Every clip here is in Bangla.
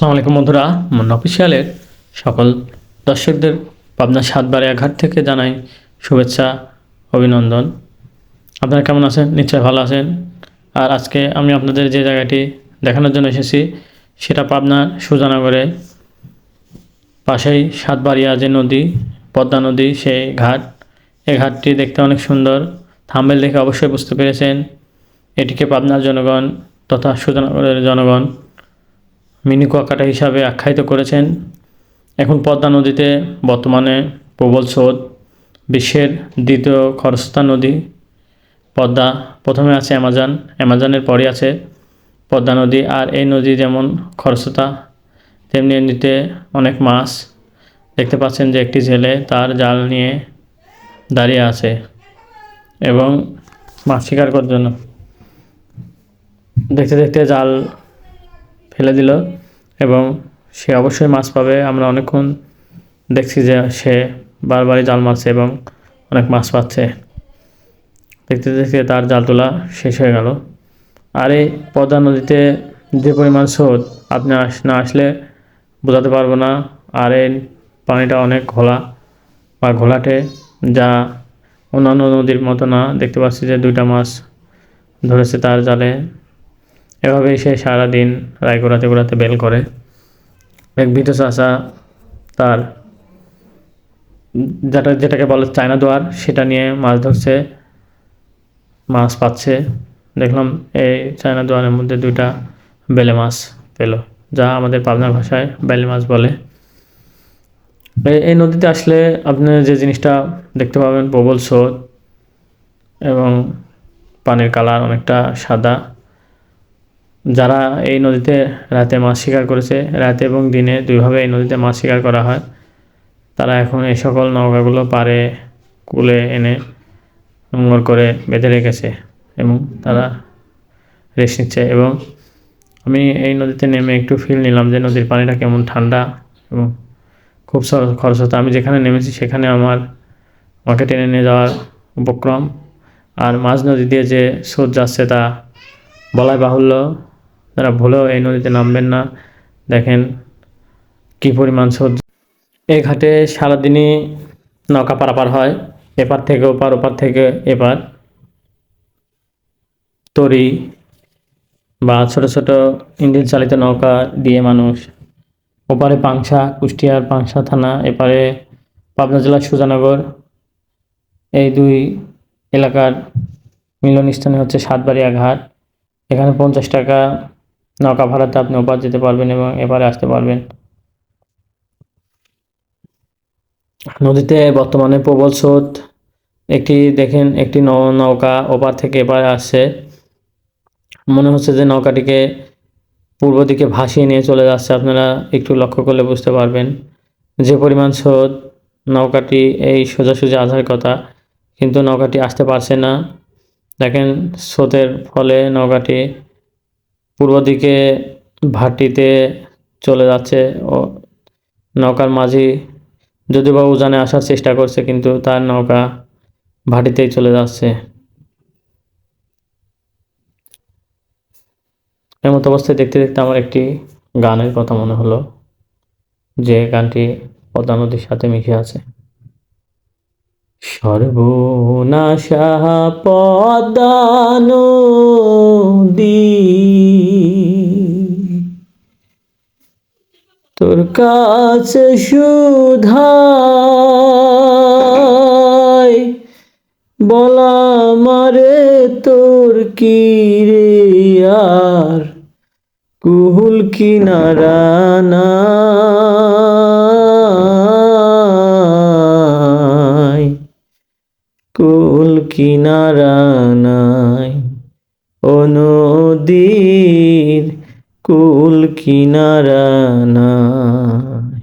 আসসালামু আলাইকুম বন্ধুরা মুন্না অফিসিয়ালের সকল দর্শকদের পাবনা সাতবার ঘাট থেকে জানাই শুভেচ্ছা, অভিনন্দন। আপনারা কেমন আছেন? নিশ্চয়ই ভালো আছেন। আর আজকে আমি আপনাদের যে জায়গাটি দেখানোর জন্য এসেছি, সেটা পাবনার সুজানগরে। পাশেই সাতবাড়িয়া যে নদী, পদ্মা নদী, সেই ঘাট। এই ঘাটটি দেখতে অনেক সুন্দর। থাম্বেল দেখে অবশ্যই বুঝতে পেরেছেন। এটিকে পাবনার জনগণ তথা সুজানগরের জনগণ মিনি কুয়াকাটা হিসাবে আখ্যায়িত করেছেন। এখন পদ্মা নদীতে বর্তমানে প্রবল স্রোত, বিশ্বের দ্বিতীয় খরস্রোতা নদী। পদ্মা প্রথমে আছে অ্যামাজন, অ্যামাজনের পরে আছে পদ্মা নদী। আর এই নদী যেমন খরস্রোতা, তেমনি নদীতে অনেক মাছ। দেখতে পাচ্ছেন যে একটি ছেলে তার জাল নিয়ে দাঁড়িয়ে আছে এবং মাছ শিকার করার জন্য। দেখতে দেখতে জাল ফেলে দিল। এবং সে অবশ্যই মাছ পাবে। আমরা অনেকক্ষণ দেখছি যে সে বারবারই জাল মারছে এবং অনেক মাছ পাচ্ছে। দেখতে দেখতে তার জাল তোলা শেষ হয়ে গেল। আর এই পদ্মা নদীতে যে পরিমাণ স্রোত, আপনি আস, না আসলে বোঝাতে পারব না। আর এই পানিটা অনেক ঘোলা বা ঘোলাটে, যা অন্যান্য নদীর মতো না। দেখতে পাচ্ছি যে দুইটা মাছ ধরেছে তার জালে। এভাবেই সে সারাদিন রায় ঘোরাতে ঘোরাতে বেল করে। এক ভীত চাষা তার যেটা যেটাকে বলে চায়না দোয়ার, সেটা নিয়ে মাছ ধরছে, মাছ পাচ্ছে। দেখলাম এই চায়না দোয়ারের মধ্যে দুইটা বেলে মাছ পেল, যা আমাদের পাবনা ভাষায় বেলে মাছ বলে। এই- এই নদীতে আসলে আপনি যে জিনিসটা দেখতে পাবেন প্রবল স্রোত এবং পানির কালার অনেকটা সাদা। যারা এই নদীতে রাতে মাছ শিকার করেছে, রাতে এবং দিনে দুইভাবে এই নদীতে মাছ শিকার করা হয়। তারা এখন এই সকল নৌকাগুলো পারে কুলে এনে নোংর করে বেঁধে রেখেছে এবং তারা রেস্ট নিচ্ছে এবং আমি এই নদীতে নেমে একটু ফিল নিলাম যে নদীর পানিটা কেমন ঠান্ডা এবং খুব স- খরস্রোতা। আমি যেখানে নেমেছি সেখানে আমার আমাকে টেনে নিয়ে যাওয়ার উপক্রম। আর মাঝ নদী দিয়ে যে স্রোত যাচ্ছে তা বলাই বাহুল্য। তারা ভুলেও এই নদীতে নামবেন না, দেখেন কী পরিমাণ স্রোত এই ঘাটে সারাদিনই নৌকা পারাপার হয়, এপার থেকে ওপার ওপার থেকে এপার। তরি বা ছোট ছোট ইঞ্জিন চালিত নৌকা দিয়ে মানুষ ওপারে পাংশা, কুষ্টিয়ার পাংশা থানা, এপারে পাবনা জেলার সুজানগর। এই দুই এলাকার মিলনস্থানে হচ্ছে সাতবাড়িয়া ঘাট। এখানে পঞ্চাশ টাকা নৌকা ভাড়াতে আপনি ওপার যেতে পারবেন এবং এপারে আসতে পারবেন। নদীতে বর্তমানে প্রবল স্রোত। একটি দেখেন, একটি নৌকা ওপার থেকে এপারে আসছে। মনে হচ্ছে যে নৌকাটিকে পূর্ব দিকে ভাসিয়ে নিয়ে চলে যাচ্ছে। আপনারা একটু লক্ষ্য করলে বুঝতে পারবেন যে পরিমাণ স্রোত। নৌকাটি এই সোজাসুজি আসার কথা, কিন্তু নৌকাটি আসতে পারছে না। দেখেন স্রোতের ফলে নৌকাটি পূর্ব দিকে ভাটিতে চলে যাচ্ছে ও নৌকার মাঝি যদিও বা উজানে আসার চেষ্টা করছে, কিন্তু তার নৌকা ভাটিতেই চলে যাচ্ছে। এমত অবস্থায় দেখতে দেখতে আমার একটি গানের কথা মনে হলো, যে গানটি পদ্মা নদীর সাথে মিশে আছে। সর্বনাশা পদ্মা নদী তোর কাছে সুধাই, বলা মারে তোর কি রে আর? কুহুল কিনারা নাই। কুল কিনারা নাই। কুল কিনারা নাই।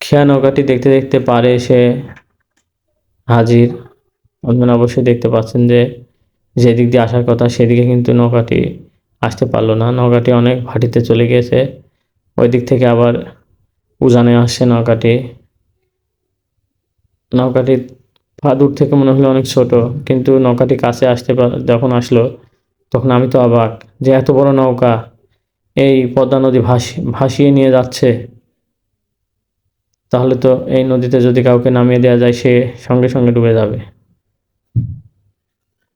খেয়া নৌকাটি দেখতে দেখতে পারে সে হাজির। আপনারা অবশ্যই দেখতে পাচ্ছেন যে যেদিক দিয়ে আসার কথা সেদিকে কিন্তু নৌকাটি আসতে পারল না। নৌকাটি অনেক ভাটিতে চলে গিয়েছে। ওই দিক থেকে আবার উজানে আসছে নৌকাটি। নৌকাটি পা দূর থেকে মনে হলো অনেক ছোট, কিন্তু নৌকাটি কাছে আসতে যখন আসলো, তখন আমি তো অবাক যে এত বড় নৌকা। এই পদ্মা নদী ভাসি, ভাসিয়ে নিয়ে যাচ্ছে। তাহলে তো এই নদীতে যদি কাউকে নামিয়ে দেওয়া যায়, সে সঙ্গে সঙ্গে ডুবে যাবে।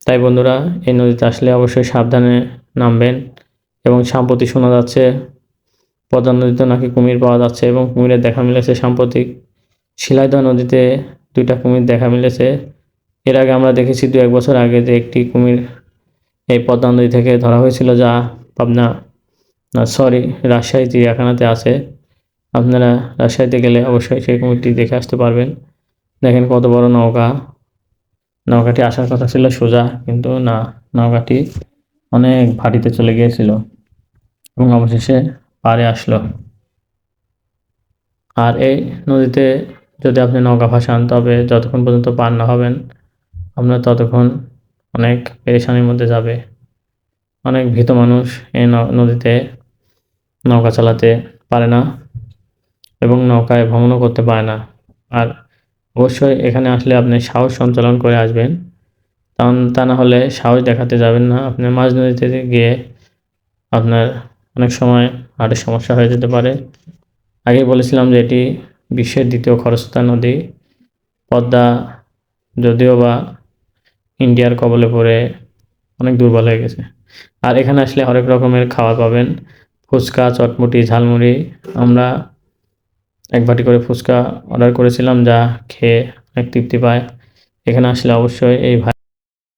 তাই বন্ধুরা, এই নদীতে আসলে অবশ্যই সাবধানে নামবেন এবং সাম্প্রতি শোনা যাচ্ছে, পদ্মা নদীতে নাকি কুমির পাওয়া যাচ্ছে এবং কুমিরের দেখা মিলেছে সাম্প্রতিক শিলাইদহ নদীতে দুইটা কুমির দেখা মিলেছে। এর আগে আমরা দেখেছি দু এক বছর আগে যে একটি কুমির এই পদ্মা নদী থেকে ধরা হয়েছিল যা পাবনা সরি, রাজশাহী চিড়িয়াখানাতে আছে। আপনারা রাজশাহীতে গেলে অবশ্যই সেই কুমিরটি দেখে আসতে পারবেন। দেখেন কত বড় নৌকা। নৌকাটি আসার কথা ছিল সোজা, কিন্তু না, নৌকাটি অনেক ভাটিতে চলে গিয়েছিল এবং অবশেষে পাড়ে আসলো। আর এই নদীতে যদি আপনি নৌকা ভাসান, তবে যতক্ষণ পর্যন্ত পার না হবেন আপনার ততক্ষণ অনেক পেরেশানির মধ্যে যাবে। অনেক ভীত মানুষ এই নদীতে নৌকা চালাতে পারে না এবং নৌকায় ভ্রমণও করতে পারে না। আর অবশ্যই এখানে আসলে আপনি সাহস সঞ্চালন করে আসবেন। কারণ তা না হলে সাহস দেখাতে যাবেন না। আপনি মাঝ নদীতে গিয়ে আপনার অনেক সময় হার্টের সমস্যা হয়ে যেতে পারে। আগেই বলেছিলাম যে এটি বিশ্বের দ্বিতীয় খরস্রোতা নদী, পদ্মা যদিও বা ইন্ডিয়ার কবলে পড়ে অনেক দুর্বল হয়ে গেছে। আর এখানে আসলে হরেক রকমের খাবার পাবেন। ফুচকা চটমুটি ঝালমুড়ি। আমরা এক বাটি করে ফুচকা অর্ডার করেছিলাম যা খেয়ে অনেক তৃপ্তি পায়। এখানে আসলে অবশ্যই এই